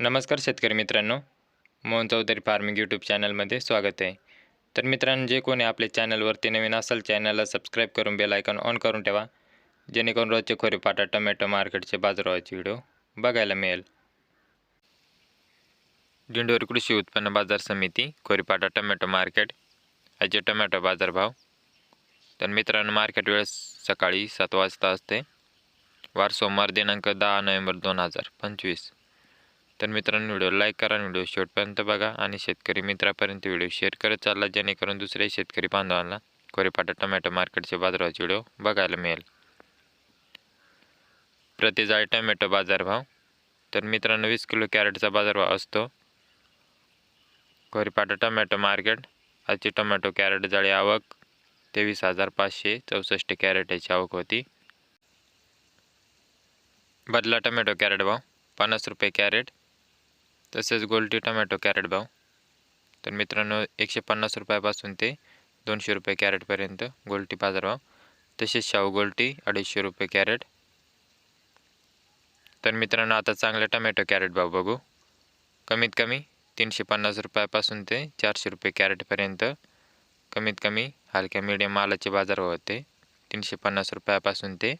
नमस्कार शेतकरी मित्रांनो. मोहन चौधरी फार्मिंग यूट्यूब चॅनलमध्ये स्वागत आहे. तर मित्रांनो जे कोणी आपल्या चॅनलवरती नवीन असेल चॅनलला सबस्क्राईब करून बेल आयकॉन ऑन करून ठेवा. जेणेकरून रोजचे खोरेपाटा टोमॅटो मार्केटचे बाजारभावाचे व्हिडिओ बघायला मिळेल. दिंडोरी कृषी उत्पन्न बाजार समिती खोरीपाटा टोमॅटो मार्केट याचे टोमॅटो बाजारभाव. तर मित्रांनो मार्केट वेळ सकाळी सात वाजता असते. वार सोमवार दिनांक दहा नोव्हेंबर दोन हजार पंचवीस. तर मित्रांनो व्हिडिओ लाईक करा आणि व्हिडिओ शेवटपर्यंत बघा आणि शेतकरी मित्रापर्यंत व्हिडिओ शेअर करत चालला जेणेकरून दुसऱ्या शेतकरी बांधवांना कोरेपाटा टोमॅटो मार्केटचे बाजाराचे व्हिडिओ बघायला मिळेल. प्रतिजाळी टोमॅटो बाजारभाव तर मित्रांनो वीस किलो कॅरेटचा बाजारभाव असतो. कोरेपाटा टोमॅटो मार्केट आजची टोमॅटो कॅरेट जाळी आवक तेवीस हजार पाचशे चौसष्ट कॅरेट याची आवक होती. बदला टोमॅटो कॅरेट भाव पन्नास रुपये कॅरेट तसेच गोल्टी टोमॅटो कॅरेट भाव. तर मित्रांनो एकशे पन्नास रुपयापासून ते दोनशे रुपये कॅरेटपर्यंत गोल्टी बाजारभाव तसेच शाहू गोल्टी अडीचशे रुपये कॅरेट. तर मित्रांनो आता चांगले टोमॅटो कॅरेट भाव बघू. कमीत कमी तीनशे पन्नास रुपयापासून ते चारशे रुपये कॅरेटपर्यंत कमीत कमी हलक्या मीडियम मालाचे बाजारभाव होते. तीनशे पन्नास रुपयापासून ते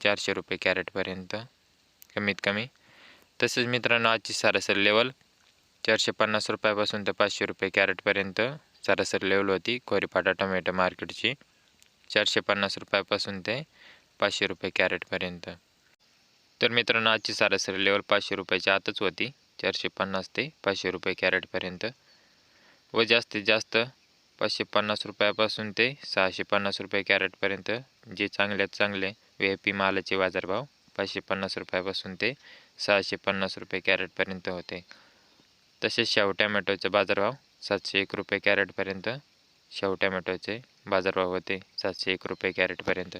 चारशे रुपये कॅरेटपर्यंत कमीत कमी तसेच मित्रांनो आजची सरासरी लेवल चारशे पन्नास रुपयापासून ते पाचशे रुपये कॅरेटपर्यंत सरासरी लेवल होती. खोरीपाटा टोमॅटो मार्केटची चारशे पन्नास रुपयापासून ते पाचशे रुपये कॅरेटपर्यंत तर मित्रांनो आजची सरासरी लेवल पाचशे रुपयाच्या आतच होती. चारशे पन्नास ते पाचशे रुपये कॅरेटपर्यंत व जास्तीत जास्त पाचशे पन्नास रुपयापासून ते सहाशे पन्नास रुपये कॅरेटपर्यंत जे चांगल्यात चांगले व्ही आय पी मालाचे बाजारभाव पाचशे पन्नास रुपयापासून ते सहाशे पन्नास रुपये कॅरेटपर्यंत होते. तसेच शाहू टॅमॅटोचे बाजारभाव सातशे एक रुपये कॅरेटपर्यंत शाहू टॅमॅटोचे बाजारभाव होते सातशे एक रुपये कॅरेटपर्यंत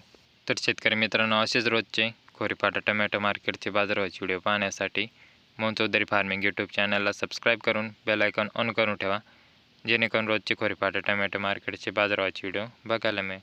तर शेतकरी मित्रांनो असेच रोजचे खोरीपाटा टोमॅटो मार्केटचे बाजारभावाचे व्हिडिओ पाहण्यासाठी मोहन चौधरी फार्मिंग यूट्यूब चॅनलला सबस्क्राईब करून बेल आयकॉन ऑन करून ठेवा जेणेकरून रोजचे खोरीपाटा टोमॅटो मार्केटचे बाजारभावाचे व्हिडिओ बघायला मिळेल.